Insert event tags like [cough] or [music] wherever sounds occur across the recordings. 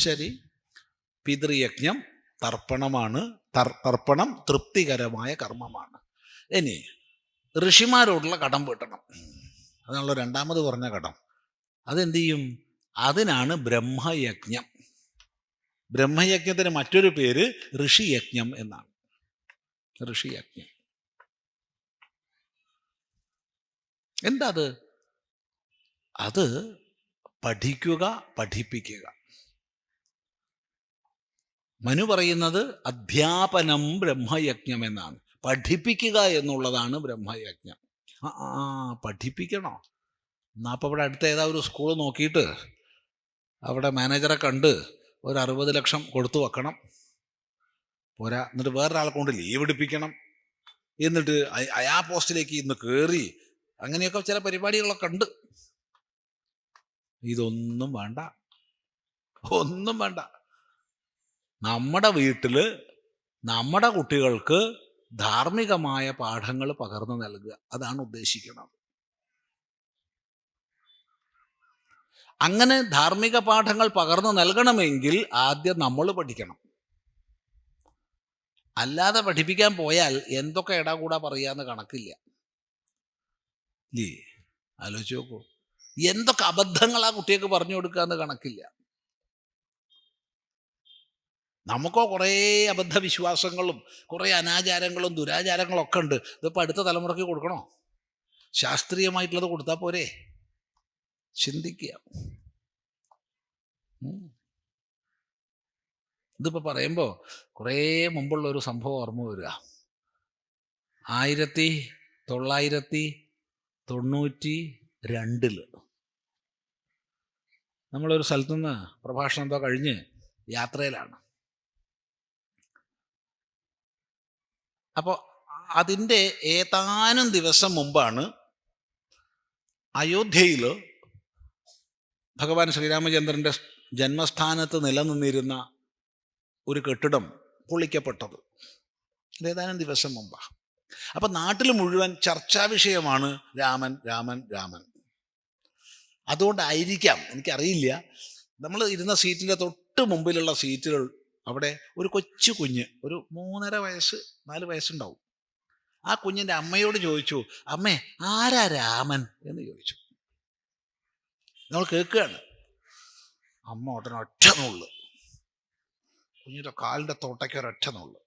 ശരി. പിതൃയജ്ഞം തർപ്പണമാണ്. തർപ്പണം തൃപ്തികരമായ കർമ്മമാണ്. ഇനി ഋഷിമാരോടുള്ള കടം വീട്ടണം. അതാണല്ലോ രണ്ടാമത് പറഞ്ഞ കടം. അതെന്ത് ചെയ്യും അതിനാണ് ബ്രഹ്മയജ്ഞം. ബ്രഹ്മയജ്ഞത്തിന് മറ്റൊരു പേര് ഋഷിയജ്ഞം എന്നാണ്. ഋഷിയജ്ഞം. എന്താ അത് അത് പഠിക്കുക പഠിപ്പിക്കുക. മനു പറയുന്നത് അധ്യാപനം ബ്രഹ്മയജ്ഞം എന്നാണ്. പഠിപ്പിക്കുക എന്നുള്ളതാണ് ബ്രഹ്മയജ്ഞം. ആ പഠിപ്പിക്കണോ? എന്നാൽ അപ്പോൾ ഇവിടെ അടുത്ത ഏതാ ഒരു സ്കൂൾ നോക്കിയിട്ട് അവിടെ മാനേജറെ കണ്ട് ഒരു അറുപത് ലക്ഷം കൊടുത്തു വെക്കണം. പോരാ എന്നിട്ട് വേറൊരാളെ കൊണ്ട് ലീവ് എടുപ്പിക്കണം. എന്നിട്ട് അയാ പോസ്റ്റിലേക്ക് ഇന്ന് കയറി അങ്ങനെയൊക്കെ ചില പരിപാടികളൊക്കെ ഉണ്ട്. ഇതൊന്നും വേണ്ട. ഒന്നും വേണ്ട. നമ്മുടെ വീട്ടിൽ നമ്മുടെ കുട്ടികൾക്ക് ധാർമ്മികമായ പാഠങ്ങൾ പകർന്നു നൽകുക. അതാണ് ഉദ്ദേശിക്കുന്നത്. അങ്ങനെ ധാർമ്മിക പാഠങ്ങൾ പകർന്നു നൽകണമെങ്കിൽ ആദ്യം നമ്മൾ പഠിക്കണം. അല്ലാതെ പഠിപ്പിക്കാൻ പോയാൽ എന്തൊക്കെ ഇടകൂടാ പറയാന്ന് കണക്കില്ല. ആലോചിച്ച് നോക്കൂ. എന്തൊക്കെ അബദ്ധങ്ങൾ ആ കുട്ടികൾക്ക് പറഞ്ഞു കൊടുക്കാന്ന് കണക്കില്ല. നമുക്കോ കുറേ അബദ്ധവിശ്വാസങ്ങളും കുറേ അനാചാരങ്ങളും ദുരാചാരങ്ങളും ഒക്കെ ഉണ്ട്. ഇതിപ്പോൾ അടുത്ത തലമുറയ്ക്ക് കൊടുക്കണോ? ശാസ്ത്രീയമായിട്ടുള്ളത് കൊടുത്താൽ പോരെ. ചിന്തിക്കുക. ഇതിപ്പോൾ പറയുമ്പോൾ കുറേ മുമ്പുള്ള ഒരു സംഭവം ഓർമ്മ വരിക. ആയിരത്തി തൊള്ളായിരത്തി തൊണ്ണൂറ്റി രണ്ടിൽ നമ്മളൊരു സ്ഥലത്തുനിന്ന് പ്രഭാഷണം എന്തോ കഴിഞ്ഞ് യാത്രയിലാണ്. അപ്പോൾ അതിന്റെ ഏതാനും ദിവസം മുമ്പാണ് അയോധ്യയിൽ ഭഗവാൻ ശ്രീരാമചന്ദ്രന്റെ ജന്മസ്ഥാനത്ത് നിലനിന്നിരുന്ന ഒരു കെട്ടിടം പൊളിക്കപ്പെട്ടത്. ഏതാനും ദിവസം മുമ്പാണ് അപ്പം നാട്ടിൽ മുഴുവൻ ചർച്ചാ വിഷയമാണ് രാമൻ രാമൻ രാമൻ. അതുകൊണ്ടായിരിക്കാം എനിക്കറിയില്ല. നമ്മൾ ഇരുന്ന സീറ്റിന്റെ തൊട്ട് മുമ്പിലുള്ള സീറ്റുകൾ അവിടെ ഒരു കൊച്ചു കുഞ്ഞ് ഒരു മൂന്നര വയസ്സ് നാല് വയസ്സുണ്ടാവും. ആ കുഞ്ഞിന്റെ അമ്മയോട് ചോദിച്ചു അമ്മേ ആരാ രാമൻ? എന്ന് ചോദിച്ചു. നമ്മൾ കേൾക്കുകയാണ്. അമ്മ ഉടനെ ഒറ്റ നുള്ളു. കുഞ്ഞിന്റെ കാലിന്റെ തോട്ടയ്ക്ക് ഒരൊറ്റ നുള്ളു.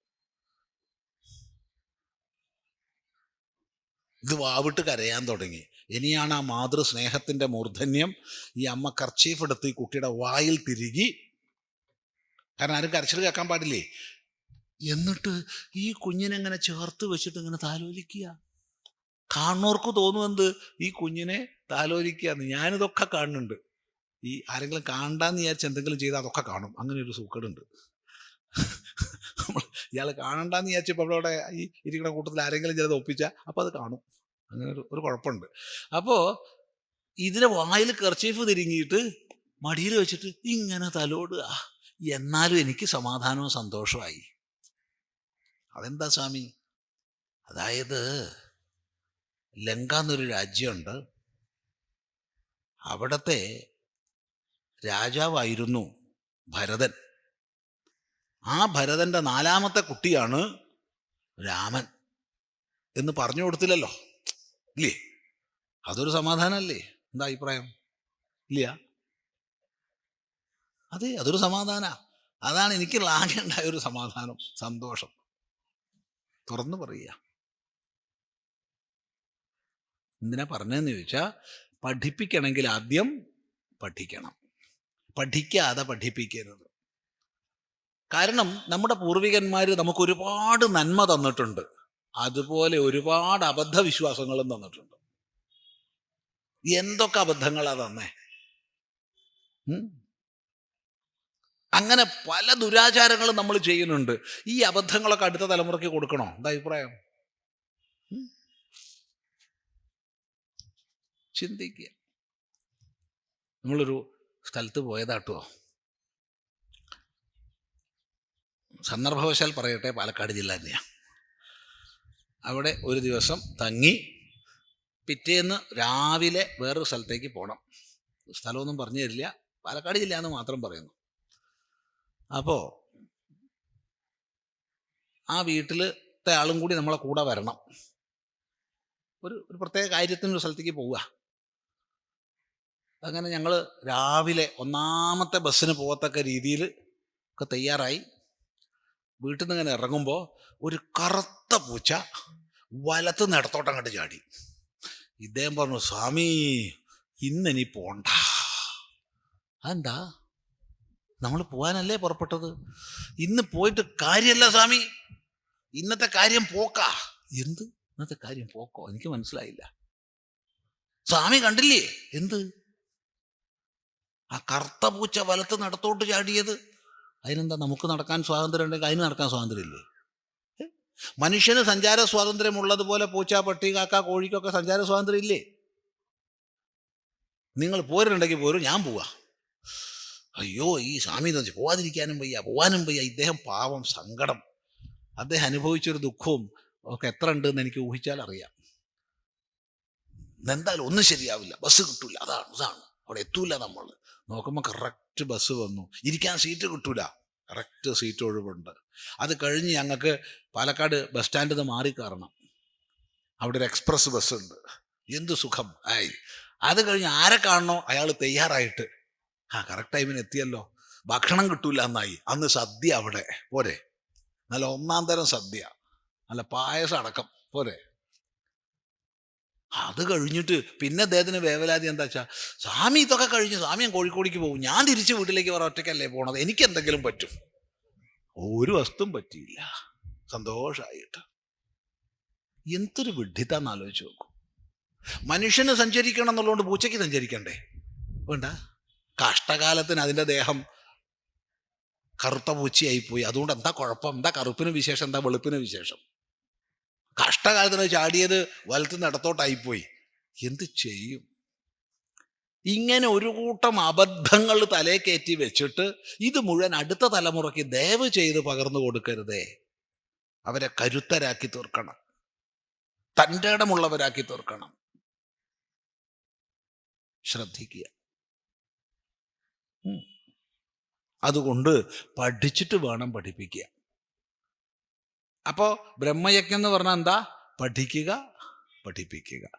ഇത് വാവിട്ട് കരയാൻ തുടങ്ങി. ഇനിയാണ് ആ മാതൃസ്നേഹത്തിന്റെ മൂർധന്യം. ഈ അമ്മ കർച്ചീഫ് എടുത്ത് ഈ കുട്ടിയുടെ വായിൽ തിരികി. കാരണം ആരും കരച്ചിൽ കേൾക്കാൻ പാടില്ലേ? എന്നിട്ട് ഈ കുഞ്ഞിനെങ്ങനെ ചേർത്ത് വെച്ചിട്ട് ഇങ്ങനെ താലോലിക്കുക? കാണുന്നവർക്ക് തോന്നുമെന്ത് ഈ കുഞ്ഞിനെ താലോലിക്കുക ഞാനിതൊക്കെ കാണുന്നുണ്ട്. ഈ ആരെങ്കിലും കാണണ്ടെന്ന് വിചാരിച്ച് എന്തെങ്കിലും ചെയ്താൽ അതൊക്കെ കാണും. അങ്ങനെ ഒരു സൂക്കേടുണ്ട് ഇയാൾ കാണണ്ടെന്ന് വിചാരിച്ചപ്പോൾ അവിടെ ഈ ഇരിക്കുന്ന കൂട്ടത്തിൽ ആരെങ്കിലും ചിലത് ഒപ്പിച്ചാൽ അപ്പോൾ അത് കാണും. അങ്ങനെ ഒരു ഒരു കുഴപ്പമുണ്ട്. അപ്പോൾ ഇതിനെ വായിൽ കർച്ചീഫ് തിരിങ്ങിയിട്ട് മടിയിൽ വെച്ചിട്ട് ഇങ്ങനെ തലോടുക. എന്നാലും എനിക്ക് സമാധാനവും സന്തോഷമായി അതെന്താ സ്വാമി? അതായത് ലങ്ക എന്നൊരു രാജ്യമുണ്ട്. അവിടത്തെ രാജാവായിരുന്നു ഭരതൻ. ആ ഭരതന്റെ നാലാമത്തെ കുട്ടിയാണ് രാമൻ എന്ന് പറഞ്ഞു കൊടുത്തില്ലല്ലോ. ഇല്ലേ? അതൊരു സമാധാനമല്ലേ? എന്താ അഭിപ്രായം? ഇല്ല. അതെ അതൊരു സമാധാന. അതാണ് എനിക്കുള്ള ആകെ ഉണ്ടായ ഒരു സമാധാനം സന്തോഷം. തുറന്നു പറയുക. എന്തിനാ പറഞ്ഞതെന്ന് ചോദിച്ചാൽ പഠിപ്പിക്കണമെങ്കിൽ ആദ്യം പഠിക്കണം. പഠിക്കാതെ പഠിപ്പിക്കരുത്. കാരണം നമ്മുടെ പൂർവികന്മാർ നമുക്ക് ഒരുപാട് നന്മ തന്നിട്ടുണ്ട്. അതുപോലെ ഒരുപാട് അബദ്ധവിശ്വാസങ്ങളും തന്നിട്ടുണ്ട്. എന്തൊക്കെ അബദ്ധങ്ങളാണ് തന്നേ? അങ്ങനെ പല ദുരാചാരങ്ങളും നമ്മൾ ചെയ്യുന്നുണ്ട്. ഈ അബദ്ധങ്ങളൊക്കെ അടുത്ത തലമുറയ്ക്ക് കൊടുക്കണോ? എന്താ അഭിപ്രായം? ചിന്തിക്കുക. നമ്മളൊരു സ്ഥലത്ത് പോയതാട്ടോ. സന്ദർഭവശാൽ പറയട്ടെ പാലക്കാട് ജില്ല തന്നെയാണ് അവിടെ ഒരു ദിവസം തങ്ങി പിറ്റേന്ന് രാവിലെ വേറൊരു സ്ഥലത്തേക്ക് പോകണം സ്ഥലമൊന്നും പറഞ്ഞു തരില്ല. പാലക്കാട് ജില്ല എന്ന് മാത്രം പറയുന്നു. അപ്പോൾ ആ വീട്ടിലത്തെ ആളും കൂടി നമ്മളെ കൂടെ വരണം. ഒരു ഒരു പ്രത്യേക കാര്യത്തിനൊരു സ്ഥലത്തേക്ക് പോവുക. അങ്ങനെ ഞങ്ങൾ രാവിലെ ഒന്നാമത്തെ ബസ്സിന് പോകത്തക്ക രീതിയിൽ ഒക്കെ തയ്യാറായി. വീട്ടിൽ നിന്ന് ഇങ്ങനെ ഇറങ്ങുമ്പോൾ ഒരു കറുത്ത പൂച്ച വലത്ത് നിടത്തോട്ടം അങ്ങോട്ട് ചാടി. ഇദ്ദേഹം പറഞ്ഞു സ്വാമി ഇന്നെനി പോണ്ട. അതെന്താ? നമ്മൾ പോകാനല്ലേ പുറപ്പെട്ടത്? ഇന്ന് പോയിട്ട് കാര്യമല്ല സ്വാമി. ഇന്നത്തെ കാര്യം പോക്കാ. എന്ത്? ഇന്നത്തെ കാര്യം പോക്കോ? എനിക്ക് മനസ്സിലായില്ല. സ്വാമി കണ്ടില്ലേ? എന്ത്? ആ കറുത്ത പൂച്ച വലത്ത് നടത്തോട്ട് ചാടിയത്. അതിനെന്താ നമുക്ക് നടക്കാൻ സ്വാതന്ത്ര്യം ഉണ്ടെങ്കിൽ അതിന് നടക്കാൻ സ്വാതന്ത്ര്യമില്ലേ? മനുഷ്യന് സഞ്ചാര സ്വാതന്ത്ര്യമുള്ളതുപോലെ പൂച്ച പട്ടി കാക്ക കോഴിക്കൊക്കെ സഞ്ചാര സ്വാതന്ത്ര്യം ഇല്ലേ നിങ്ങൾ പോരുന്നുണ്ടെങ്കിൽ പോരും ഞാൻ പോവാ. അയ്യോ ഈ സ്വാമി എന്ന് വെച്ചാൽ പോവാതിരിക്കാനും വയ്യ പോവാനും വയ്യ. ഇദ്ദേഹം പാവം സങ്കടം. അദ്ദേഹം അനുഭവിച്ചൊരു ദുഃഖവും ഒക്കെ എത്ര ഉണ്ടെന്ന് എനിക്ക് ഊഹിച്ചാൽ അറിയാം. എന്തായാലും ഒന്നും ശരിയാവില്ല. ബസ് കിട്ടൂല. അതാണ് അതാണ് അവിടെ എത്തൂല നമ്മൾ നോക്കുമ്പോൾ കറക്റ്റ് ബസ് വന്നു. ഇരിക്കാൻ സീറ്റ് കിട്ടൂല. കറക്റ്റ് സീറ്റ് ഒഴിവുണ്ട്. അത് കഴിഞ്ഞ് ഞങ്ങൾക്ക് പാലക്കാട് ബസ് സ്റ്റാൻഡിൽ നിന്ന് മാറി കയറണം. അവിടെ ഒരു എക്സ്പ്രസ് ബസ് ഉണ്ട്. എന്ത് സുഖം. ആയി അത് കഴിഞ്ഞ് ആരെ കാണണോ? അയാൾ തയ്യാറായിട്ട് ആ കറക്റ്റ് ടൈമിന് എത്തിയല്ലോ. ഭക്ഷണം കിട്ടൂല എന്നായി അന്ന് സദ്യ അവിടെ. പോരെ. നല്ല ഒന്നാം തരം സദ്യ. നല്ല പായസം അടക്കം. പോരെ. അത് കഴിഞ്ഞിട്ട് പിന്നെ അദ്ദേഹത്തിന് വേവലാതി എന്താ വെച്ചാൽ സ്വാമി ഇതൊക്കെ കഴിഞ്ഞ് സ്വാമി ഞാൻ കോഴിക്കോടിക്ക് പോകും. ഞാൻ തിരിച്ച് വീട്ടിലേക്ക് വേറെ ഒറ്റയ്ക്കല്ലേ പോണത്? എനിക്ക് എന്തെങ്കിലും പറ്റും? ഒരു വസ്തുവും പറ്റിയില്ല. സന്തോഷമായിട്ട് എന്തൊരു വിഡ്ഢിത്താന്ന് ആലോചിച്ച് നോക്കും. മനുഷ്യന് സഞ്ചരിക്കണം എന്നുള്ളതുകൊണ്ട് പൂച്ചയ്ക്ക് സഞ്ചരിക്കണ്ടേ? വേണ്ട. കഷ്ടകാലത്തിന് അതിന്റെ ദേഹം കറുത്ത പൂച്ചയായിപ്പോയി. അതുകൊണ്ട് എന്താ കുഴപ്പം? എന്താ കറുപ്പിന് വിശേഷം? എന്താ വെളുപ്പിന് വിശേഷം? കഷ്ടകാലത്തിന് ചാടിയത് വലത്ത് നടത്തോട്ടായിപ്പോയി. എന്ത് ചെയ്യും? ഇങ്ങനെ ഒരു കൂട്ടം അബദ്ധങ്ങൾ തലേ കയറ്റി വെച്ചിട്ട് ഇത് മുഴുവൻ അടുത്ത തലമുറയ്ക്ക് ദയവ് ചെയ്ത് പകർന്നു കൊടുക്കരുതേ. അവരെ കരുത്തരാക്കി തീർക്കണം. തന്റെ ഇടമുള്ളവരാക്കി തീർക്കണം. ശ്രദ്ധിക്കുക. അതുകൊണ്ട് പഠിച്ചിട്ട് വേണം പഠിപ്പിക്കുക അപ്പോൾ ബ്രഹ്മയജ്ഞം എന്ന് പറഞ്ഞാൽ എന്താ? പഠിക്കുക പഠിപ്പിക്കുക.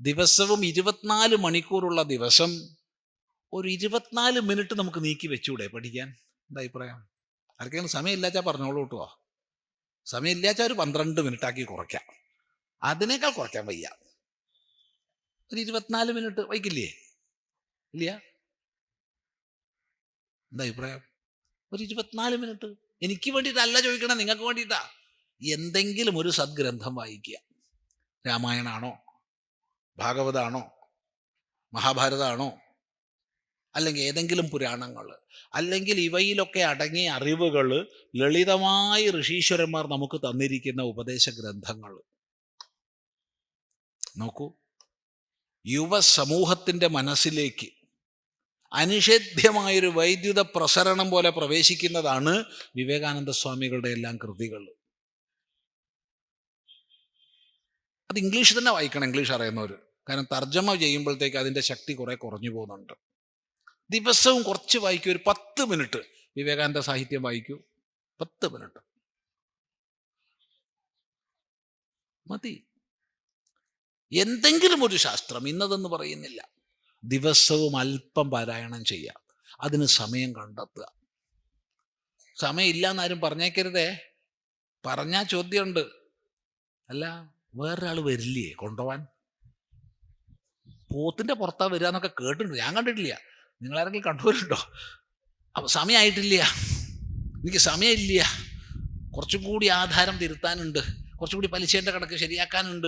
ദിവസവും ഇരുപത്തിനാല് മണിക്കൂറുള്ള ദിവസം ഒരു ഇരുപത്തിനാല് മിനിറ്റ് നമുക്ക് നീക്കി വെച്ചൂടെ പഠിക്കാൻ? എന്താ അഭിപ്രായം? ആർക്കെങ്കിലും സമയമില്ലാച്ചാൽ പറഞ്ഞോളൂ കേട്ടോ. സമയമില്ലാച്ചാൽ ഒരു പന്ത്രണ്ട് മിനിറ്റ് ആക്കി കുറയ്ക്കാം. അതിനേക്കാൾ കുറയ്ക്കാൻ വയ്യ. ഒരു ഇരുപത്തിനാല് മിനിറ്റ് വൈകില്ലേ ഇല്ല? എന്താ അഭിപ്രായം? ഒരു ഇരുപത്തിനാല് മിനിറ്റ് എനിക്ക് വേണ്ടിയിട്ടല്ല ചോദിക്കണം നിങ്ങൾക്ക് വേണ്ടിയിട്ടാ. എന്തെങ്കിലും ഒരു സദ്ഗ്രന്ഥം വായിക്കുക. രാമായണാണോ? ഭാഗവതാണോ? മഹാഭാരതമാണോ അല്ലെങ്കിൽ ഏതെങ്കിലും പുരാണങ്ങൾ. അല്ലെങ്കിൽ ഇവയിലൊക്കെ അടങ്ങിയ അറിവുകൾ ലളിതമായി ഋഷീശ്വരന്മാർ നമുക്ക് തന്നിരിക്കുന്ന ഉപദേശ ഗ്രന്ഥങ്ങൾ. നോക്കൂ. യുവ സമൂഹത്തിന്റെ മനസ്സിലേക്ക് അനിഷേധ്യമായൊരു വൈദ്യുത പ്രസരണം പോലെ പ്രവേശിക്കുന്നതാണ് വിവേകാനന്ദ സ്വാമികളുടെ എല്ലാം കൃതികൾ. അത് ഇംഗ്ലീഷ് തന്നെ വായിക്കണം ഇംഗ്ലീഷ് അറിയുന്നവർ. കാരണം തർജമ ചെയ്യുമ്പോഴത്തേക്ക് അതിന്റെ ശക്തി കുറെ കുറഞ്ഞു പോകുന്നുണ്ട്. ദിവസവും കുറച്ച് വായിക്കൂ ഒരു പത്ത് മിനിറ്റ്. വിവേകാനന്ദ സാഹിത്യം വായിക്കൂ പത്ത് മിനിറ്റ്. മതി. എന്തെങ്കിലും ഒരു ശാസ്ത്രം ഇന്നതെന്ന് പറയുന്നില്ല. ദിവസവും അല്പം പാരായണം ചെയ്യുക അതിന് സമയം കണ്ടെത്തുക. സമയമില്ല എന്നാരും പറഞ്ഞേക്കരുതേ. പറഞ്ഞാൽ ചോദ്യമുണ്ട്. അല്ല വേറൊരാൾ വരില്ലേ കൊണ്ടുപോവാൻ? പോത്തിന്റെ പുറത്താ വരിക എന്നൊക്കെ കേട്ടിട്ടുണ്ട്. ഞാൻ കണ്ടിട്ടില്ല. നിങ്ങളാരെങ്കിലും കണ്ടുപോലുണ്ടോ? അപ്പം സമയമായിട്ടില്ല എനിക്ക് സമയമില്ല. കുറച്ചും കൂടി ആധാരം തിരുത്താനുണ്ട്. കുറച്ചും കൂടി പലിശേന്റെ കണക്ക് ശരിയാക്കാനുണ്ട്.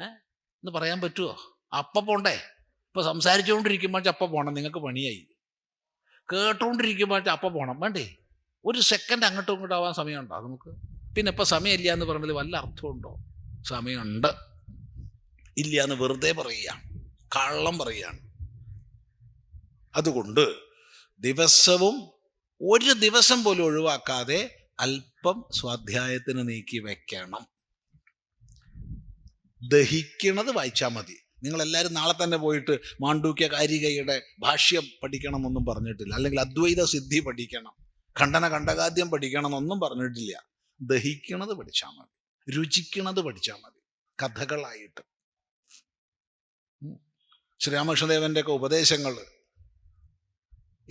ഏ? എന്ന് പറയാൻ പറ്റുമോ അപ്പം പോണ്ടേ. ഇപ്പൊ സംസാരിച്ചുകൊണ്ടിരിക്കുമ്പോൾ അപ്പം പോണം നിങ്ങൾക്ക് പണിയായി. കേട്ടുകൊണ്ടിരിക്കുമ്പോൾ അപ്പം പോണം വേണ്ടേ? ഒരു സെക്കൻഡ് അങ്ങോട്ടും ഇങ്ങോട്ടും ആവാൻ സമയമുണ്ടോ നമുക്ക്? പിന്നെ ഇപ്പം സമയമില്ല എന്ന് പറഞ്ഞതിൽ വല്ല അർത്ഥമുണ്ടോ സമയമുണ്ട്. ഇല്ല എന്ന് വെറുതെ പറയുക കള്ളം പറയുകയാണ്. അതുകൊണ്ട് ദിവസവും ഒരു ദിവസം പോലും ഒഴിവാക്കാതെ അല്പം സ്വാധ്യായത്തിന് നീക്കി വെക്കണം. ദഹിക്കണത് വായിച്ചാൽ മതി. നിങ്ങൾ എല്ലാവരും നാളെ തന്നെ പോയിട്ട് മാണ്ഡൂക്യ കാരികയുടെ ഭാഷ്യം പഠിക്കണമെന്നൊന്നും പറഞ്ഞിട്ടില്ല. അല്ലെങ്കിൽ അദ്വൈത സിദ്ധി പഠിക്കണം. ഖണ്ഡന ഖണ്ഡകാദ്യം പഠിക്കണം എന്നൊന്നും പറഞ്ഞിട്ടില്ല. ദഹിക്കണത് പഠിച്ചാൽ മതി. രുചിക്കണത് പഠിച്ചാൽ മതി. കഥകളായിട്ട്. ശ്രീരാമകൃഷ്ണദേവന്റെ ഒക്കെ ഉപദേശങ്ങൾ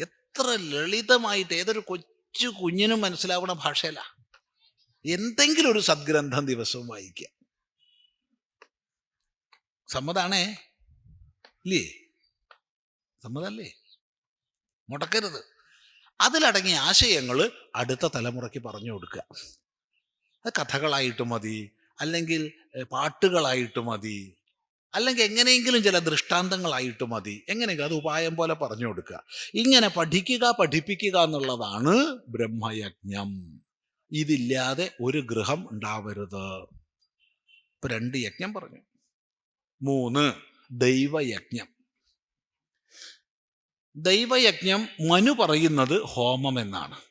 എത്ര ലളിതമായിട്ട് ഏതൊരു കൊച്ചു കുഞ്ഞിനും മനസ്സിലാവുന്ന ഭാഷയല്ല. എന്തെങ്കിലും ഒരു സദ്ഗ്രന്ഥം ദിവസവും വായിക്കുക. സമ്മതാണേ? ഇല്ലേ? സമ്മതല്ലേ? മുടക്കരുത്. അതിലടങ്ങിയ ആശയങ്ങൾ അടുത്ത തലമുറയ്ക്ക് പറഞ്ഞു കൊടുക്കുക. അത് കഥകളായിട്ട് മതി അല്ലെങ്കിൽ പാട്ടുകളായിട്ട് മതി അല്ലെങ്കിൽ എങ്ങനെയെങ്കിലും ചില ദൃഷ്ടാന്തങ്ങളായിട്ട് മതി എങ്ങനെയെങ്കിലും അത് ഉപായം പോലെ പറഞ്ഞു കൊടുക്കുക. ഇങ്ങനെ പഠിക്കുക പഠിപ്പിക്കുക എന്നുള്ളതാണ് ബ്രഹ്മയജ്ഞം. ഇതില്ലാതെ ഒരു ഗൃഹം ഉണ്ടാവരുത്. ഇപ്പൊ രണ്ട് യജ്ഞം പറഞ്ഞു. മൂന്ന്. ദൈവയജ്ഞം. ദൈവയജ്ഞം മനു പറയുന്നത് ഹോമം എന്നാണ്.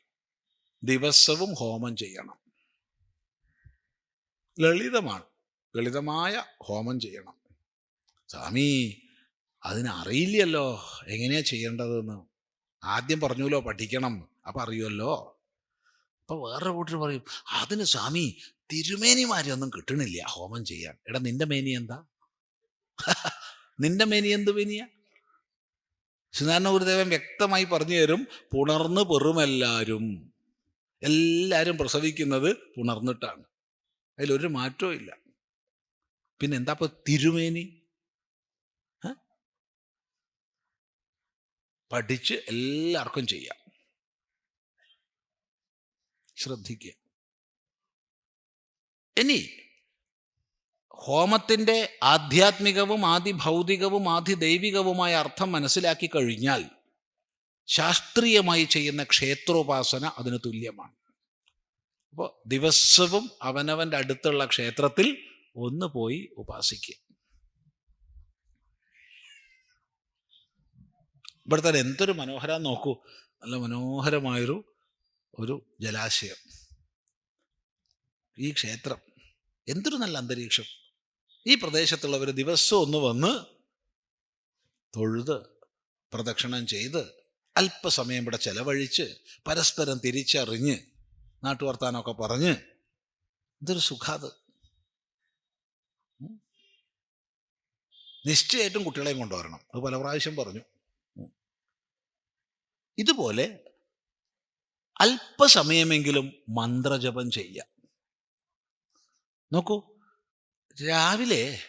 ദിവസവും ഹോമം ചെയ്യണം. ലളിതമാണ്. ലളിതമായ ഹോമം ചെയ്യണം. സ്വാമി അതിനറിയില്ലല്ലോ എങ്ങനെയാ ചെയ്യേണ്ടതെന്ന്. ആദ്യം പറഞ്ഞല്ലോ പഠിക്കണം. അപ്പം അറിയുമല്ലോ അപ്പോൾ വേറെ കൂട്ടർ പറയും അതിന് സ്വാമി തിരുമേനിമാരെയൊന്നും കിട്ടണില്ല ഹോമം ചെയ്യാൻ. എടാ നിന്റെ മേനി എന്താ? [laughs] നിന്റെ മെനി എന്ത് മെനിയ? ശ്രീനാരായണ ഗുരുദേവൻ വ്യക്തമായി പറഞ്ഞു തരും പുണർന്ന് പെറുമെല്ലാവരും എല്ലാവരും പ്രസവിക്കുന്നത് പുണർന്നിട്ടാണ്. അതിലൊരു മാറ്റവും ഇല്ല. പിന്നെ എന്താ ഇപ്പൊ തിരുമേനി? പഠിച്ച് എല്ലാവർക്കും ചെയ്യാം. ശ്രദ്ധിക്കുക. ഇനി ഹോമത്തിന്റെ ആധ്യാത്മികവും ആദിഭൗതികവും ആദിദൈവികവുമായ അർത്ഥം മനസ്സിലാക്കി കഴിഞ്ഞാൽ ശാസ്ത്രീയമായി ചെയ്യുന്ന ക്ഷേത്രോപാസന അതിന് തുല്യമാണ്. അപ്പോൾ ദിവസവും അവനവന്റെ അടുത്തുള്ള ക്ഷേത്രത്തിൽ ഒന്ന് പോയി ഉപാസിക്കുക. ഇവിടുത്തെ എന്തൊരു മനോഹര നോക്കൂ. നല്ല മനോഹരമായൊരു ഒരു ജലാശയം. ഈ ക്ഷേത്രം എന്തൊരു നല്ല അന്തരീക്ഷം. ഈ പ്രദേശത്തുള്ളവർ ദിവസവും ഒന്ന് വന്ന് തൊഴുത് പ്രദക്ഷിണം ചെയ്ത് അല്പസമയം ഇവിടെ ചെലവഴിച്ച് പരസ്പരം തിരിച്ചറിഞ്ഞ് നാട്ടുവർത്താനമൊക്കെ പറഞ്ഞ് ഇതൊരു സുഖാത്. നിശ്ചയമായിട്ടും കുട്ടികളെയും കൊണ്ടുവരണം അത് പല പ്രാവശ്യം പറഞ്ഞു. ഇതുപോലെ അല്പസമയമെങ്കിലും മന്ത്രജപം ചെയ്യാം നോക്കൂ രാവിലെ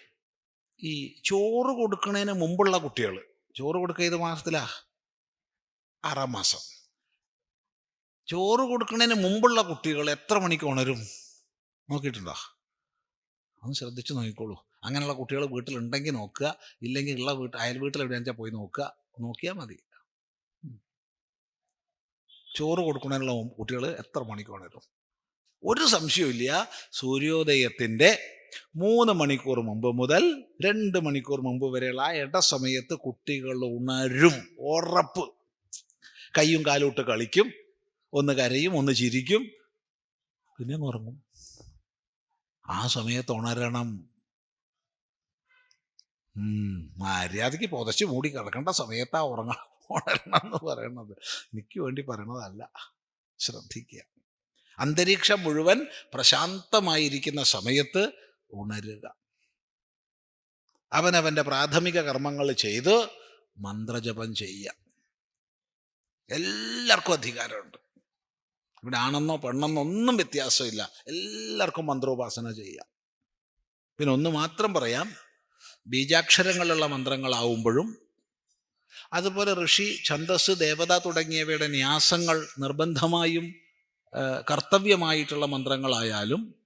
ഈ ചോറ് കൊടുക്കുന്നതിന് മുമ്പുള്ള കുട്ടികൾ ചോറ് കൊടുക്കുക ഏത് മാസത്തിലാ? ആറാം മാസം. ചോറ് കൊടുക്കുന്നതിന് മുമ്പുള്ള കുട്ടികൾ എത്ര മണിക്ക് ഉണരും? നോക്കിയിട്ടുണ്ടോ? ഒന്ന് ശ്രദ്ധിച്ചു നോക്കിക്കോളൂ. അങ്ങനെയുള്ള കുട്ടികൾ വീട്ടിലുണ്ടെങ്കിൽ നോക്കുക. ഇല്ലെങ്കിൽ ഉള്ള വീട്ടിൽ അയൽ വീട്ടിൽ എവിടെയാണെന്ന് വെച്ചാൽ പോയി നോക്കുക. നോക്കിയാൽ മതി. ചോറ് കൊടുക്കുന്നതിനുള്ള കുട്ടികൾ എത്ര മണിക്ക് ഉണരും? ഒരു സംശയമില്ല സൂര്യോദയത്തിന്റെ മൂന്ന് മണിക്കൂർ മുമ്പ് മുതൽ രണ്ട് മണിക്കൂർ മുമ്പ് വരെയുള്ള ആ ഇട സമയത്ത് കുട്ടികൾ ഉണരും ഉറപ്പ്. കയ്യും കാലൂട്ട് കളിക്കും ഒന്ന് കരയും ഒന്ന് ചിരിക്കും പിന്നെ ഉറങ്ങും. ആ സമയത്ത് ഉണരണം. മര്യാദയ്ക്ക് പുതച്ച് മൂടി കിടക്കേണ്ട സമയത്താ ഉറങ്ങണം ഉണരണം എന്ന് പറയണത്. എനിക്ക് വേണ്ടി പറയണതല്ല ശ്രദ്ധിക്കുക. അന്തരീക്ഷം മുഴുവൻ പ്രശാന്തമായിരിക്കുന്ന സമയത്ത് ഉണരുക. അവനവന്റെ പ്രാഥമിക കർമ്മങ്ങൾ ചെയ്ത് മന്ത്രജപം ചെയ്യുക. എല്ലാവർക്കും അധികാരമുണ്ട്. ഇവിടെ ആണെന്നോ പെണ്ണെന്നോ ഒന്നും വ്യത്യാസമില്ല. എല്ലാവർക്കും മന്ത്രോപാസന ചെയ്യാം പിന്നെ ഒന്ന് മാത്രം പറയാം. ബീജാക്ഷരങ്ങളുള്ള മന്ത്രങ്ങളാവുമ്പോഴും അതുപോലെ ഋഷി ഛന്ദസ് ദേവത തുടങ്ങിയവയുടെ ന്യാസങ്ങൾ നിർബന്ധമായും കർത്തവ്യമായിട്ടുള്ള മന്ത്രങ്ങളായാലും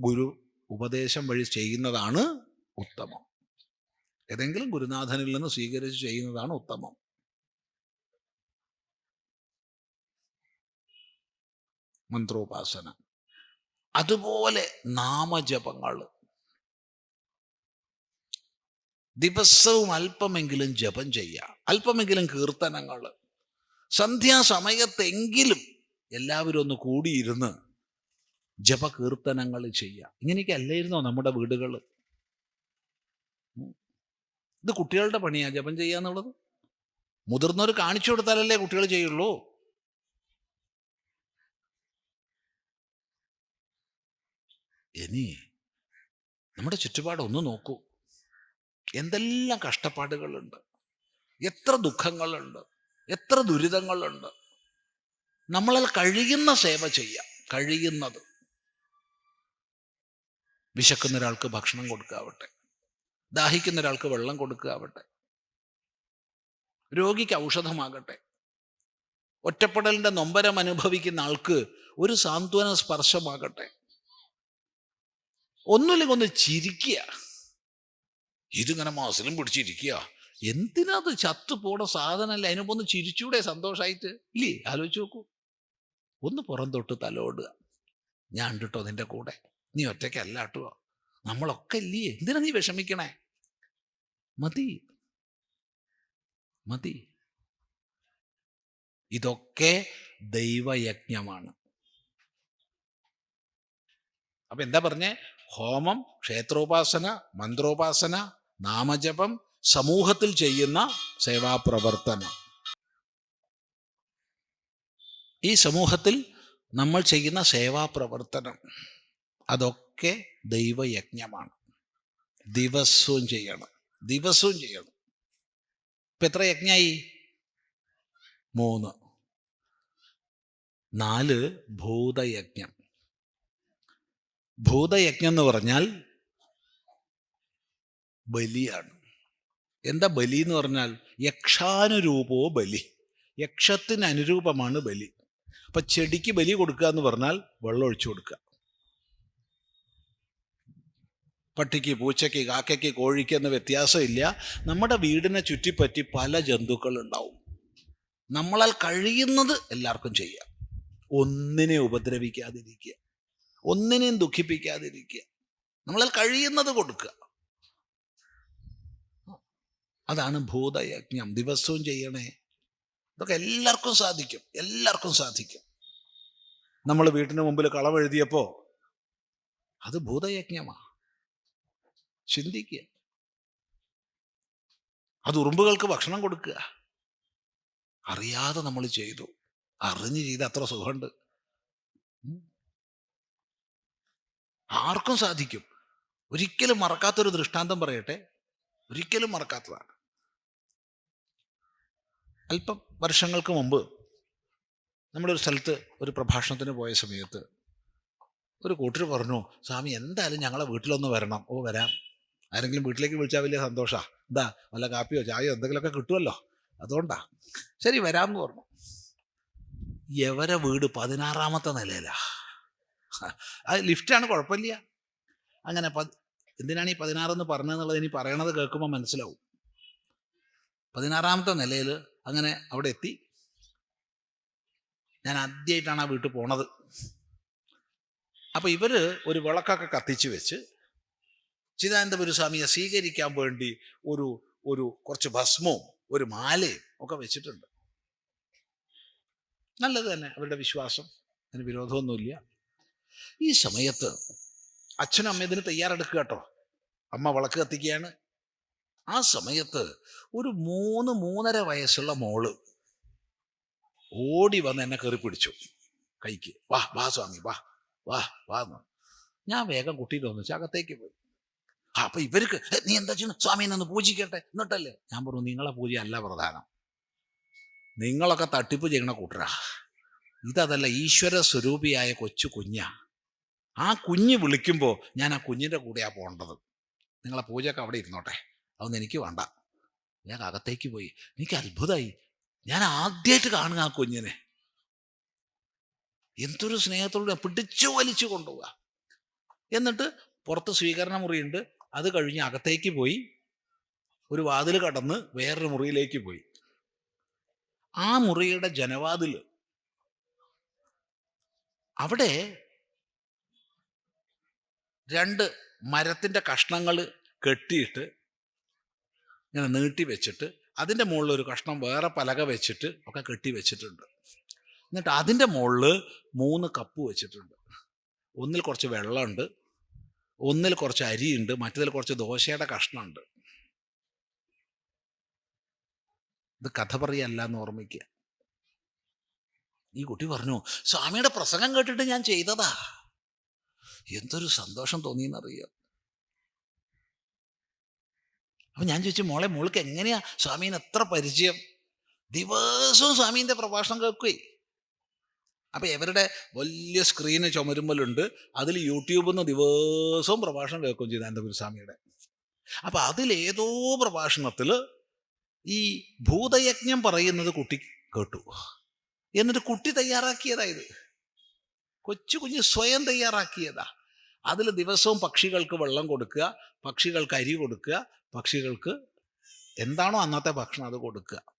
ഗുരു ഉപദേശം വഴി ചെയ്യുന്നതാണ് ഉത്തമം. ഏതെങ്കിലും ഗുരുനാഥനിൽ നിന്ന് സ്വീകരിച്ച് ചെയ്യുന്നതാണ് ഉത്തമം. മന്ത്രോപാസന. അതുപോലെ നാമജപങ്ങൾ ദിവസവും അല്പമെങ്കിലും ജപം ചെയ്യുക അല്പമെങ്കിലും കീർത്തനങ്ങൾ സന്ധ്യാസമയത്തെങ്കിലും എല്ലാവരും ഒന്ന് കൂടിയിരുന്ന് ജപകീർത്തനങ്ങൾ ചെയ്യുക. ഇങ്ങനെയൊക്കെ അല്ലായിരുന്നോ നമ്മുടെ വീടുകൾ? ഇത് കുട്ടികളുടെ പണിയാണ് ജപം ചെയ്യുക എന്നുള്ളത്. മുതിർന്നവർ കാണിച്ചു കൊടുത്താലല്ലേ കുട്ടികൾ ചെയ്യുള്ളൂ. ഇനി നമ്മുടെ ചുറ്റുപാട് ഒന്ന് നോക്കൂ. എന്തെല്ലാം കഷ്ടപ്പാടുകളുണ്ട്. എത്ര ദുഃഖങ്ങളുണ്ട്. എത്ര ദുരിതങ്ങളുണ്ട്. നമ്മളാൽ കഴിയുന്ന സേവ ചെയ്യാം കഴിയുന്നത്. വിശക്കുന്ന ഒരാൾക്ക് ഭക്ഷണം കൊടുക്കാവട്ടെ. ദാഹിക്കുന്ന ഒരാൾക്ക് വെള്ളം കൊടുക്കാവട്ടെ. രോഗിക്ക് ഔഷധമാകട്ടെ. ഒറ്റപ്പെടലിന്റെ നൊമ്പരം അനുഭവിക്കുന്ന ആൾക്ക് ഒരു സാന്ത്വന സ്പർശമാകട്ടെ. ഒന്നുമില്ലെങ്കിൽ ഒന്ന് ചിരിക്കുക. ഇതിങ്ങനെ മാസിലും പിടിച്ചിരിക്കുക എന്തിനത് ചത്തു പോണ സാധനമല്ല? ഒന്ന് ചിരിച്ചൂടെ സന്തോഷമായിട്ട് ഇല്ലേ? ആലോചിച്ച് നോക്കൂ. ഒന്ന് പുറം തൊട്ട് തലോടുക. ഞാൻ കിട്ടോ നിന്റെ കൂടെ? നീ ഒറ്റയ്ക്കല്ല കേട്ടോ നമ്മളൊക്കെ ഇല്ലേ? എന്തിനാ നീ വിഷമിക്കണേ? മതി. മതി. ഇതൊക്കെ ദൈവയജ്ഞമാണ്. അപ്പൊ എന്താ പറഞ്ഞേ? ഹോമം ക്ഷേത്രോപാസന മന്ത്രോപാസന നാമജപം സമൂഹത്തിൽ ചെയ്യുന്ന സേവാപ്രവർത്തനം. ഈ സമൂഹത്തിൽ നമ്മൾ ചെയ്യുന്ന സേവാപ്രവർത്തനം. അതൊക്കെ ദൈവയജ്ഞമാണ്. ദിവസവും ചെയ്യണം. ദിവസവും ചെയ്യണം. ഇപ്പം എത്ര യജ്ഞായി? മൂന്ന്. നാല് ഭൂതയജ്ഞം. ഭൂതയജ്ഞം എന്ന് പറഞ്ഞാൽ ബലിയാണ്. എന്താ ബലി എന്ന് പറഞ്ഞാൽ? യക്ഷാനുരൂപോ ബലി. യക്ഷത്തിന് അനുരൂപമാണ് ബലി. അപ്പം ചെടിക്ക് ബലി കൊടുക്കുക എന്ന് പറഞ്ഞാൽ വെള്ളം ഒഴിച്ചു കൊടുക്കുക. പട്ടിക്ക് പൂച്ചയ്ക്ക് കാക്കയ്ക്ക് കോഴിക്ക് എന്ന വ്യത്യാസമില്ല. നമ്മുടെ വീടിനെ ചുറ്റിപ്പറ്റി പല ജന്തുക്കളുണ്ടാവും. നമ്മളാൽ കഴിയുന്നത് എല്ലാവർക്കും ചെയ്യാം. ഒന്നിനെ ഉപദ്രവിക്കാതിരിക്കുക. ഒന്നിനെയും ദുഃഖിപ്പിക്കാതിരിക്കുക. നമ്മളാൽ കഴിയുന്നത് കൊടുക്കുക. അതാണ് ഭൂതയജ്ഞം. ദിവസവും ചെയ്യണേ. ഇതൊക്കെ എല്ലാവർക്കും സാധിക്കും. എല്ലാവർക്കും സാധിക്കും. നമ്മൾ വീട്ടിന് മുമ്പിൽ കളവെഴുതിയപ്പോൾ അത് ഭൂതയജ്ഞമാ. ചിന്തിക്കുക. അത് ഉറുമ്പുകൾക്ക് ഭക്ഷണം കൊടുക്കുക. അറിയാതെ നമ്മൾ ചെയ്തു. അറിഞ്ഞ് ചെയ്ത് അത്ര സുഖമുണ്ട്. ആർക്കും സാധിക്കും. ഒരിക്കലും മറക്കാത്തൊരു ദൃഷ്ടാന്തം പറയട്ടെ. ഒരിക്കലും മറക്കാത്തതാണ്. അല്പം വർഷങ്ങൾക്ക് മുമ്പ് നമ്മളൊരു സ്ഥലത്ത് ഒരു പ്രഭാഷണത്തിന് പോയ സമയത്ത് ഒരു കൂട്ടർ പറഞ്ഞു സ്വാമി എന്തായാലും ഞങ്ങളെ വീട്ടിലൊന്ന് വരണം. ഓ വരാം. ആരെങ്കിലും വീട്ടിലേക്ക് വിളിച്ചാൽ വലിയ സന്തോഷമാണ് എന്താ വല്ല കാപ്പിയോ ചായയോ എന്തെങ്കിലുമൊക്കെ കിട്ടുമല്ലോ അതുകൊണ്ടാ. ശരി വരാമെന്ന് പറഞ്ഞു. എവരെ വീട് പതിനാറാമത്തെ നിലയിലാ? അത് ലിഫ്റ്റാണ് കുഴപ്പമില്ല. അങ്ങനെ പ എന്തിനാണ് ഈ പതിനാറെന്ന് പറഞ്ഞതെന്നുള്ളത് ഇനി പറയണത് കേൾക്കുമ്പോൾ മനസ്സിലാവും. പതിനാറാമത്തെ നിലയിൽ അങ്ങനെ അവിടെ എത്തി. ഞാൻ ആദ്യമായിട്ടാണ് ആ വീട്ടിൽ പോണത്. അപ്പോൾ ഇവർ ഒരു വിളക്കൊക്കെ കത്തിച്ചു വെച്ച് ചിദാനന്ദപുര സ്വാമിയെ സ്വീകരിക്കാൻ വേണ്ടി ഒരു ഒരു കുറച്ച് ഭസ്മവും ഒരു മാലയും ഒക്കെ വെച്ചിട്ടുണ്ട്. നല്ലത് തന്നെ അവരുടെ വിശ്വാസം. അതിന് വിരോധമൊന്നുമില്ല. ഈ സമയത്ത് അച്ഛനും അമ്മ ഇതിന് തയ്യാറെടുക്കുക കേട്ടോ. അമ്മ വിളക്ക് കത്തിക്കുകയാണ്. ആ സമയത്ത് ഒരു മൂന്ന് മൂന്നര വയസ്സുള്ള മോൾ ഓടി വന്ന് എന്നെ കയറി പിടിച്ചു കൈക്ക്. വാ വാ സ്വാമി വാ വാ വാ ഞാൻ വേഗം കുട്ടീനെ ഒന്ന് അകത്തേക്ക് പോയി. അപ്പൊ ഇവർക്ക് നീ എന്താ ചെയ്യുന്നു? സ്വാമി ഒന്ന് പൂജിക്കട്ടെ. എന്നിട്ടല്ലേ? ഞാൻ പറഞ്ഞു നിങ്ങളെ പൂജ അല്ല പ്രധാനം. നിങ്ങളൊക്കെ തട്ടിപ്പ് ചെയ്യണ കൂട്ടരാ. ഇതല്ല ഈശ്വര സ്വരൂപിയായ കൊച്ചു കുഞ്ഞാ. ആ കുഞ്ഞ് വിളിക്കുമ്പോൾ ഞാൻ ആ കുഞ്ഞിന്റെ കൂടെയാണ് പോകേണ്ടത്. നിങ്ങളെ പൂജയൊക്കെ അവിടെ ഇരുന്നോട്ടെ. അതൊന്നും എനിക്ക് വേണ്ട. ഞാൻ അകത്തേക്ക് പോയി. എനിക്ക് അത്ഭുതമായി ഞാൻ ആദ്യമായിട്ട് കാണുക ആ കുഞ്ഞിനെ. എന്തൊരു സ്നേഹത്തോടെ പിടിച്ചു വലിച്ചു കൊണ്ടുപോവുക. എന്നിട്ട് പുറത്ത് സ്വീകരണ മുറിയുണ്ട് അത് കഴിഞ്ഞ് അകത്തേക്ക് പോയി ഒരു വാതിൽ കടന്ന് വേറൊരു മുറിയിലേക്ക് പോയി. ആ മുറിയുടെ ജനവാതിൽ അവിടെ രണ്ട് മരത്തിന്റെ കഷ്ണങ്ങൾ കെട്ടിയിട്ട് ഇങ്ങനെ നീട്ടി വെച്ചിട്ട് അതിന്റെ മുകളിൽ ഒരു കഷ്ണം വേറെ പലക വെച്ചിട്ട് ഒക്കെ കെട്ടി വെച്ചിട്ടുണ്ട്. എന്നിട്ട് അതിന്റെ മുകളിൽ മൂന്ന് കപ്പ് വെച്ചിട്ടുണ്ട്. ഒന്നിൽ കുറച്ച് വെള്ളമുണ്ട് ഒന്നിൽ കുറച്ച് അരിയുണ്ട് മറ്റതിൽ കുറച്ച് ദോശയുടെ കഷ്ണമുണ്ട്. ഇത് കഥ പറയല്ല എന്ന് ഓർമ്മിക്കുക. ഈ കുട്ടി പറഞ്ഞു സ്വാമിയുടെ പ്രസംഗം കേട്ടിട്ട് ഞാൻ ചെയ്തതാ. എന്തൊരു സന്തോഷം തോന്നി തോന്നിയെന്നറിയാം? അപ്പൊ ഞാൻ ചോദിച്ചു മോളെ മോൾക്ക് എങ്ങനെയാ സ്വാമീന് എത്ര പരിചയം? ദിവസവും സ്വാമീന്റെ പ്രഭാഷണം കേൾക്കുവേ. അപ്പൊ ഇവരുടെ വലിയ സ്ക്രീന് ചുമരുമ്പലുണ്ട് അതിൽ യൂട്യൂബിൽ നിന്ന് ദിവസവും പ്രഭാഷണം കേൾക്കുകയും ചെയ്തു എന്റെ ഗുരുസ്വാമിയുടെ. അപ്പൊ അതിലേതോ പ്രഭാഷണത്തിൽ ഈ ഭൂതയജ്ഞം പറയുന്നത് കുട്ടി കേട്ടു. എന്നിട്ട് കുട്ടി തയ്യാറാക്കിയതാ ഇത് കൊച്ചു കുഞ്ഞ് സ്വയം തയ്യാറാക്കിയതാ. അതിൽ ദിവസവും പക്ഷികൾക്ക് വെള്ളം കൊടുക്കുക പക്ഷികൾക്ക് അരി കൊടുക്കുക പക്ഷികൾക്ക് എന്താണോ അന്നത്തെ ഭക്ഷണം അത് കൊടുക്കുക.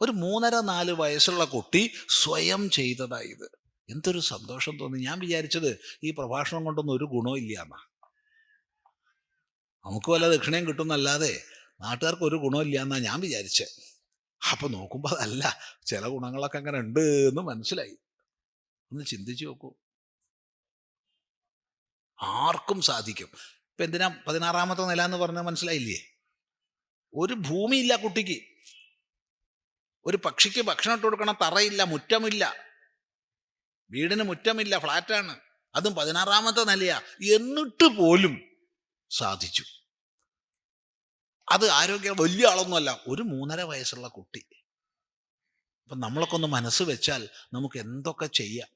ഒരു മൂന്നര നാല് വയസ്സുള്ള കുട്ടി സ്വയം ചെയ്തതായി ഇത് എന്തൊരു സന്തോഷം തോന്നി. ഞാൻ വിചാരിച്ചത് ഈ പ്രഭാഷണം കൊണ്ടൊന്നും ഒരു ഗുണവും ഇല്ല എന്നാ നമുക്ക് വല്ല ദക്ഷിണയും കിട്ടുന്നല്ലാതെ നാട്ടുകാർക്ക് ഒരു ഗുണമില്ല എന്നാ ഞാൻ വിചാരിച്ചത് അപ്പൊ നോക്കുമ്പോൾ അതല്ല ചില ഗുണങ്ങളൊക്കെ അങ്ങനെ ഉണ്ട് എന്ന് മനസ്സിലായി. ഒന്ന് ചിന്തിച്ചു നോക്കൂ. ആർക്കും സാധിക്കും. ഇപ്പൊ എന്തിനാ പതിനാറാമത്തെ നില എന്ന് പറഞ്ഞാൽ മനസ്സിലായില്ലേ? ഒരു ഭൂമിയില്ല കുട്ടിക്ക്. ഒരു പക്ഷിക്ക് ഭക്ഷണം ഇട്ട് കൊടുക്കണം തറയില്ല മുറ്റമില്ല. വീടിന് മുറ്റമില്ല ഫ്ലാറ്റാണ്. അതും പതിനാറാമത്തെ നിലയാ. എന്നിട്ട് പോലും സാധിച്ചു. അത് ആരോഗ്യ വലിയ ആളൊന്നുമല്ല ഒരു മൂന്നര വയസ്സുള്ള കുട്ടി. അപ്പൊ നമ്മളൊക്കെ ഒന്ന് മനസ്സ് വെച്ചാൽ നമുക്ക് എന്തൊക്കെ ചെയ്യാം?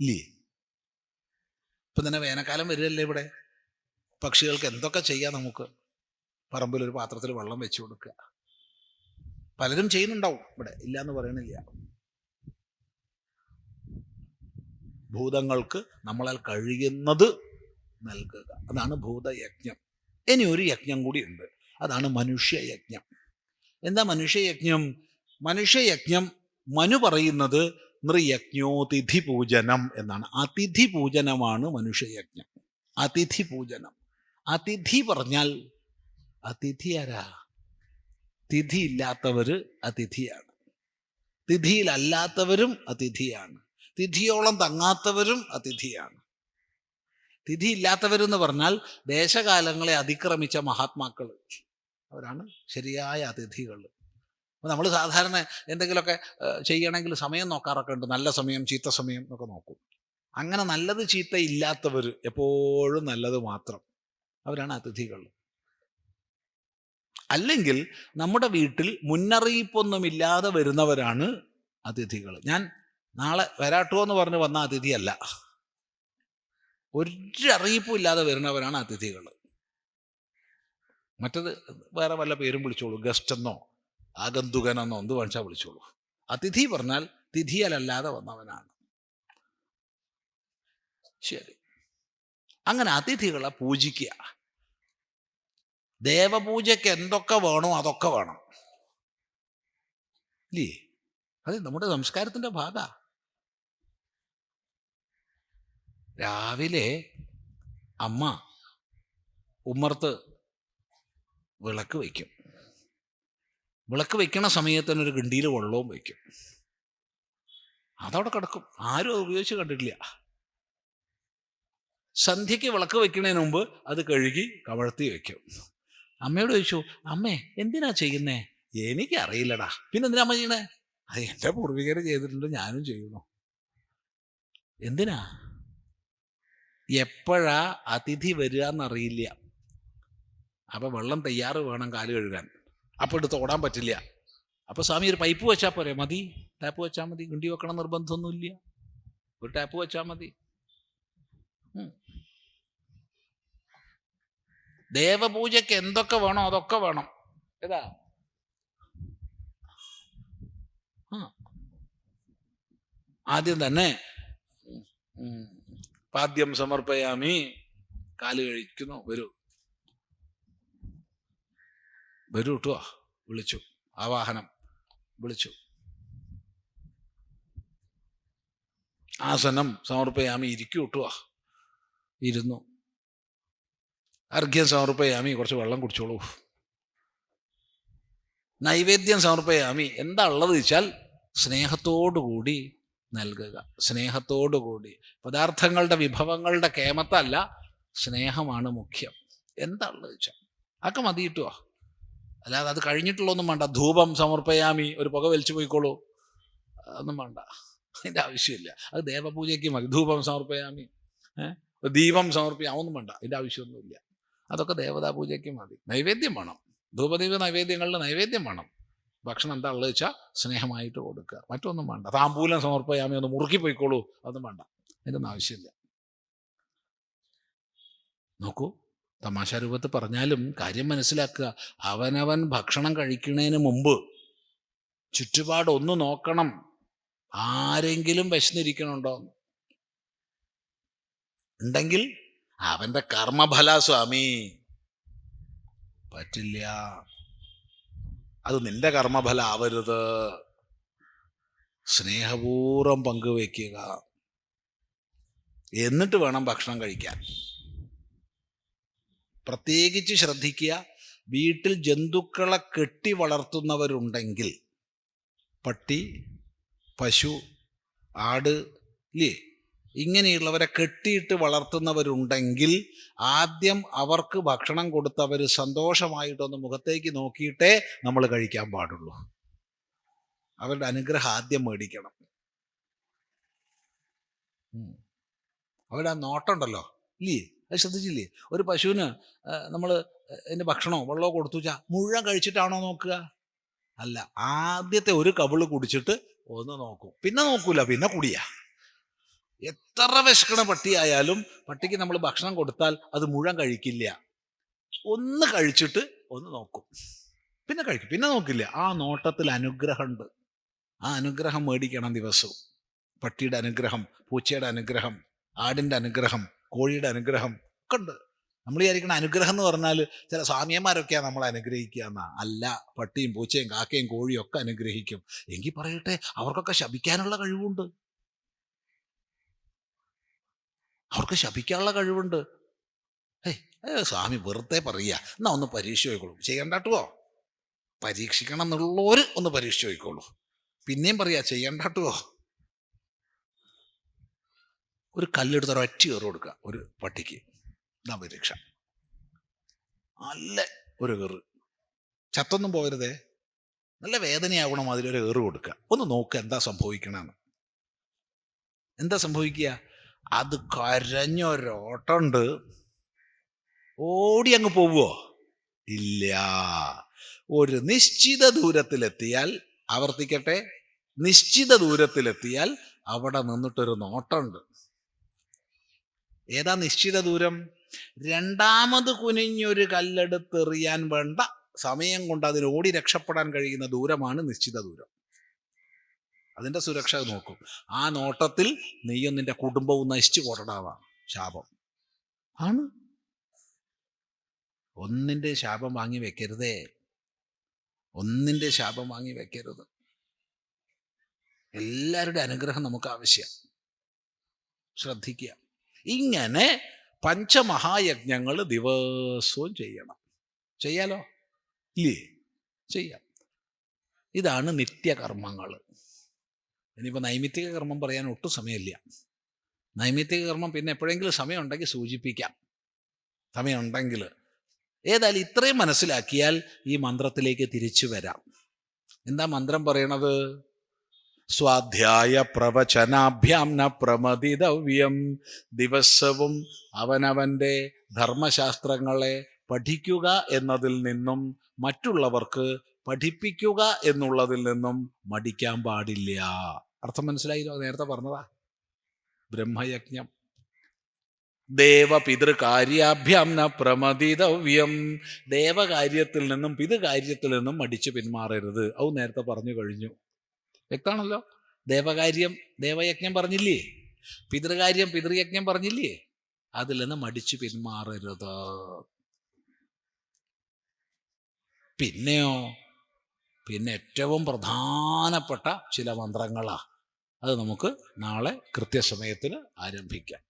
ഇല്ലേ? ഇപ്പൊ തന്നെ വേനൽക്കാലം വരികയല്ലേ ഇവിടെ? പക്ഷികൾക്ക് എന്തൊക്കെ ചെയ്യാം നമുക്ക്? പറമ്പിൽ ഒരു പാത്രത്തിൽ വെള്ളം വെച്ചു കൊടുക്കുക. പലരും ചെയ്യുന്നുണ്ടാവും. ഇവിടെ ഇല്ല എന്ന് പറയണില്ല. ഭൂതങ്ങൾക്ക് നമ്മളാൽ കഴിയുന്നത് നൽകുക. അതാണ് ഭൂതയജ്ഞം. ഇനി ഒരു യജ്ഞം കൂടിയുണ്ട് അതാണ് മനുഷ്യയജ്ഞം. എന്താ മനുഷ്യയജ്ഞം? മനുഷ്യയജ്ഞം മനു പറയുന്നത് നൃയജ്ഞോതിഥി പൂജനം എന്നാണ്. അതിഥി പൂജനമാണ് മനുഷ്യയജ്ഞം. അതിഥി പൂജനം അതിഥി പറഞ്ഞാൽ അതിഥി തിഥി ഇല്ലാത്തവര് അതിഥിയാണ്. തിഥിയിലല്ലാത്തവരും അതിഥിയാണ്. തിഥിയോളം തങ്ങാത്തവരും അതിഥിയാണ്. തിഥിയില്ലാത്തവരെന്ന് പറഞ്ഞാൽ ദേശകാലങ്ങളെ അതിക്രമിച്ച മഹാത്മാക്കൾ അവരാണ് ശരിയായ അതിഥികൾ അപ്പോൾ നമ്മൾ സാധാരണ എന്തെങ്കിലുമൊക്കെ ചെയ്യണമെങ്കിൽ സമയം നോക്കാറൊക്കെ ഉണ്ട്. നല്ല സമയം ചീത്ത സമയം എന്നൊക്കെ നോക്കും. അങ്ങനെ നല്ലത് ചീത്ത ഇല്ലാത്തവർ എപ്പോഴും നല്ലത് മാത്രം അവരാണ് അതിഥികൾ അല്ലെങ്കിൽ നമ്മുടെ വീട്ടിൽ മുന്നറിയിപ്പൊന്നുമില്ലാതെ വരുന്നവരാണ് അതിഥികൾ. ഞാൻ നാളെ വരാട്ടോ എന്ന് പറഞ്ഞ് വന്ന അതിഥിയല്ല. ഒരു അറിയിപ്പും ഇല്ലാതെ വരുന്നവരാണ് അതിഥികൾ. മറ്റത് വേറെ വല്ല പേരും വിളിച്ചോളൂ. ഗസ്റ്റ് എന്നോ ആഗന്തുകനെന്നോ എന്ത് വേണിച്ചാൽ വിളിച്ചോളൂ. അതിഥി പറഞ്ഞാൽ തിഥിയലല്ലാതെ വന്നവനാണ്. ശരി. അങ്ങനെ അതിഥികളെ പൂജിക്കുക. ദേവപൂജയ്ക്ക് എന്തൊക്കെ വേണോ അതൊക്കെ വേണം. ഇല്ലേ? അത് നമ്മുടെ സംസ്കാരത്തിന്റെ ഭാഗ. രാവിലെ അമ്മ ഉമ്മർത്ത് വിളക്ക് വയ്ക്കും. വിളക്ക് വെക്കണ സമയത്തിന് ഒരു ഗണ്ടിയിൽ വെള്ളവും വയ്ക്കും. അതവിടെ കിടക്കും. ആരും അത് ഉപയോഗിച്ച് കണ്ടിട്ടില്ല. സന്ധ്യയ്ക്ക് വിളക്ക് വയ്ക്കുന്നതിന് മുമ്പ് അത് കഴുകി കവഴ്ത്തി വെക്കും അമ്മയോട് ചോദിച്ചു അമ്മേ എന്തിനാ ചെയ്യുന്നേ? എനിക്കറിയില്ലടാ. പിന്നെ എന്തിനാ അമ്മ ചെയ്യണേ? അത് എന്റെ പൂർവികർ ചെയ്തിട്ടുണ്ട് ഞാനും ചെയ്യുന്നു. എന്തിനാ? എപ്പോഴാ അതിഥി വരിക എന്നറിയില്ല അപ്പൊ വെള്ളം തയ്യാറ് വേണം കാൽ കഴുകാൻ. അപ്പൊ എടുത്ത് ഓടാൻ പറ്റില്ല. അപ്പോൾ സ്വാമി ഒരു പൈപ്പ് വെച്ചാൽ പോരെ മതി. ടാപ്പ് വെച്ചാൽ മതി. ഗുണ്ടി വെക്കണം നിർബന്ധമൊന്നുമില്ല. ഒരു ടാപ്പ് വെച്ചാൽ മതി. ദേവപൂജയ്ക്ക് എന്തൊക്കെ വേണോ അതൊക്കെ വേണം. ഏതാ? ആദ്യം തന്നെ പാദ്യം സമർപ്പയാമി. കാൽ കഴിക്കുന്നു. വരൂ. വരൂ കേട്ടോ വിളിച്ചു. ആവാഹനം. വിളിച്ചു. ആസനം സമർപ്പയാമി. ഇരിക്കൂ കേട്ടോ ഇരുന്നു. അർഘ്യം സമർപ്പയാമി കുറച്ച് വെള്ളം കുടിച്ചോളൂ. നൈവേദ്യം സമർപ്പയാമി. എന്താ ഉള്ളത് വെച്ചാൽ സ്നേഹത്തോടുകൂടി നൽകുക. സ്നേഹത്തോടുകൂടി പദാർത്ഥങ്ങളുടെ വിഭവങ്ങളുടെ കേമത്തല്ല സ്നേഹമാണ് മുഖ്യം. എന്താ ഉള്ളത് വെച്ചാൽ അതൊക്കെ മതി കിട്ടുക അല്ലാതെ അത് കഴിഞ്ഞിട്ടുള്ളൊന്നും വേണ്ട. ധൂപം സമർപ്പയാമി ഒരു പുക വലിച്ചു പോയിക്കോളൂ. അതൊന്നും വേണ്ട. അതിന്റെ ആവശ്യമില്ല. അത് ദേവപൂജയ്ക്ക് മതി. ധൂപം സമർപ്പയാമി. ദീപം സമർപ്പിക്കാം അതൊന്നും വേണ്ട. അതിന്റെ ആവശ്യമൊന്നുമില്ല. അതൊക്കെ ദേവതാ പൂജയ്ക്ക് മതി. നൈവേദ്യം വേണം. ധൂപദീപ നൈവേദ്യങ്ങളിൽ നൈവേദ്യം വേണം. ഭക്ഷണം എന്താ ഉള്ളത് വെച്ചാൽ സ്നേഹമായിട്ട് കൊടുക്കുക. മറ്റൊന്നും വേണ്ട. താമ്പൂലം സമർപ്പയാമി ഒന്ന് മുറുക്കി പോയിക്കോളൂ. അതൊന്നും വേണ്ട. അതിന്റെ ആവശ്യമില്ല. നോക്കൂ. തമാശ പറഞ്ഞാലും കാര്യം മനസ്സിലാക്കുക. അവനവൻ ഭക്ഷണം കഴിക്കുന്നതിന് മുമ്പ് ചുറ്റുപാട് ഒന്ന് നോക്കണം. ആരെങ്കിലും വിശന്നിരിക്കണുണ്ടോ? ഉണ്ടെങ്കിൽ അവന്റെ കർമ്മഫല സ്വാമി. പറ്റില്ല. അത് നിന്റെ കർമ്മഫല ആവരുത് സ്നേഹപൂർവം പങ്കുവെക്കുക എന്നിട്ട് വേണം ഭക്ഷണം കഴിക്കാൻ. പ്രത്യേകിച്ച് ശ്രദ്ധിക്കുക വീട്ടിൽ ജന്തുക്കളെ കെട്ടി വളർത്തുന്നവരുണ്ടെങ്കിൽ പട്ടി പശു ആട് ഇല്ലേ? ഇങ്ങനെയുള്ളവരെ കെട്ടിയിട്ട് വളർത്തുന്നവരുണ്ടെങ്കിൽ ആദ്യം അവർക്ക് ഭക്ഷണം കൊടുത്ത് അവർ സന്തോഷമായിട്ടൊന്ന് മുഖത്തേക്ക് നോക്കിയിട്ടേ നമ്മൾ കഴിക്കാൻ പാടുള്ളൂ. അവരുടെ അനുഗ്രഹം ആദ്യം മേടിക്കണം. അവരുടെ ആ നോട്ടമുണ്ടല്ലോ? ഇല്ലേ? അത് ശ്രദ്ധിച്ചില്ലേ? ഒരു പശുവിന് നമ്മൾ എന്റെ ഭക്ഷണമോ വെള്ളമോ കൊടുത്തു വെച്ചാൽ മുഴുവൻ കഴിച്ചിട്ടാണോ നോക്കുക? അല്ല ആദ്യത്തെ ഒരു കവിൾ കുടിച്ചിട്ട് ഒന്ന് നോക്കും. പിന്നെ നോക്കൂല പിന്നെ കുടിയാ. എത്ര വിശക്കണ പട്ടിയായാലും പട്ടിക്ക് നമ്മൾ ഭക്ഷണം കൊടുത്താൽ അത് മുഴുവൻ കഴിക്കില്ല. ഒന്ന് കഴിച്ചിട്ട് ഒന്ന് നോക്കും. പിന്നെ കഴിക്കും. പിന്നെ നോക്കില്ല. ആ നോട്ടത്തിൽ അനുഗ്രഹമുണ്ട്. ആ അനുഗ്രഹം മേടിക്കണം ദിവസവും. പട്ടിയുടെ അനുഗ്രഹം പൂച്ചയുടെ അനുഗ്രഹം ആടിന്റെ അനുഗ്രഹം കോഴിയുടെ അനുഗ്രഹം ഒക്കെ ഉണ്ട്. നമ്മൾ വിചാരിക്കണ അനുഗ്രഹം എന്ന് പറഞ്ഞാൽ ചില സ്വാമിയന്മാരൊക്കെയാണ് നമ്മൾ അനുഗ്രഹിക്കുക എന്നാ. അല്ല പട്ടിയും പൂച്ചയും കാക്കയും കോഴിയും ഒക്കെ അനുഗ്രഹിക്കും. എങ്കിൽ പറയട്ടെ അവർക്കൊക്കെ ശപിക്കാനുള്ള കഴിവുണ്ട്. അവർക്ക് ശപിക്കാനുള്ള കഴിവുണ്ട്. ഏയ് സ്വാമി വെറുതെ പറയുക. എന്നാ ഒന്ന് പരീക്ഷ ചോദിക്കോളൂ. ചെയ്യണ്ടാട്ടുവോ? പരീക്ഷിക്കണം എന്നുള്ളവർ ഒന്ന് പരീക്ഷ ചോദിക്കോളൂ. പിന്നെയും പറയാ ചെയ്യണ്ടാട്ടുവോ? ഒരു കല്ലെടുത്ത് ഒരൊറ്റ കയറി കൊടുക്കുക ഒരു പട്ടിക്ക്. ഇതാ പരീക്ഷ. നല്ല ഒരു കയറ്. ചത്തൊന്നും പോകരുതേ. നല്ല വേദനയാവണം അതിലൊരു ഏറ് കൊടുക്കുക. ഒന്ന് നോക്കുക എന്താ സംഭവിക്കണമെന്ന് എന്താ സംഭവിക്കുക? അത് കരഞ്ഞൊരോട്ടുണ്ട് ഓടി അങ്ങ് പോവുമോ ഇല്ല. ഒരു നിശ്ചിത ദൂരത്തിലെത്തിയാൽ ആവർത്തിക്കട്ടെ നിശ്ചിത ദൂരത്തിലെത്തിയാൽ അവിടെ നിന്നിട്ടൊരു നോട്ടമുണ്ട്. ഏതാ നിശ്ചിത ദൂരം? രണ്ടാമത് കുനിഞ്ഞൊരു കല്ലെടുത്തെറിയാൻ വേണ്ട സമയം കൊണ്ട് അതിന് ഓടി രക്ഷപ്പെടാൻ കഴിയുന്ന ദൂരമാണ് നിശ്ചിത ദൂരം. അതിന്റെ സുരക്ഷ നോക്കും. ആ നോട്ടത്തിൽ നീയും നിന്റെ കുടുംബവും നശിച്ചു കൊടടാവാം ശാപം. ആണ്. ഒന്നിന്റെ ശാപം വാങ്ങി വെക്കരുതേ. ഒന്നിന്റെ ശാപം വാങ്ങി വെക്കരുത്. എല്ലാവരുടെ അനുഗ്രഹം നമുക്ക് ആവശ്യം ശ്രദ്ധിക്കുക. ഇങ്ങനെ പഞ്ചമഹായജ്ഞങ്ങൾ ദിവസവും ചെയ്യണം. ചെയ്യാലോ? ഇല്ലേ? ചെയ്യാം. ഇതാണ് നിത്യകർമ്മങ്ങൾ ഇനിയിപ്പോൾ നൈമിത്തിക കർമ്മം പറയാൻ ഒട്ടും സമയമില്ല. നൈമിത്തിക കർമ്മം പിന്നെ എപ്പോഴെങ്കിലും സമയമുണ്ടെങ്കിൽ സൂചിപ്പിക്കാം. സമയമുണ്ടെങ്കിൽ. ഏതായാലും ഇത്രയും മനസ്സിലാക്കിയാൽ ഈ മന്ത്രത്തിലേക്ക് തിരിച്ചു വരാം. എന്താ മന്ത്രം പറയണത്? സ്വാധ്യായ പ്രവചനാഭ്യാം ന പ്രമദിതവ്യം ദിവസവും അവനവന്റെ ധർമ്മശാസ്ത്രങ്ങളെ പഠിക്കുക എന്നതിൽ നിന്നും മറ്റുള്ളവർക്ക് പഠിപ്പിക്കുക എന്നുള്ളതിൽ നിന്നും മടിക്കാൻ പാടില്ല. അർത്ഥം മനസ്സിലായില്ലോ നേരത്തെ പറഞ്ഞതാ. ബ്രഹ്മയജ്ഞം. ദേവപിതൃകാര്യാഭ്യാം ന പ്രമദിതവ്യം. ദേവകാര്യത്തിൽ നിന്നും പിതൃകാര്യത്തിൽ നിന്നും മടിച്ചു പിന്മാറരുത്. അത് നേരത്തെ പറഞ്ഞു കഴിഞ്ഞു. വ്യക്തമാണല്ലോ? ദേവകാര്യം ദേവയജ്ഞം പറഞ്ഞില്ലേ? പിതൃകാര്യം പിതൃയജ്ഞം പറഞ്ഞില്ലേ? അതിൽ നിന്ന് മടിച്ചു പിന്മാറരുത്. പിന്നെയോ? പിന്നെ ഏറ്റവും പ്രധാനപ്പെട്ട ചില മന്ത്രങ്ങളാ. അത് നമുക്ക് നാളെ കൃത്യസമയത്തിന് ആരംഭിക്കാം.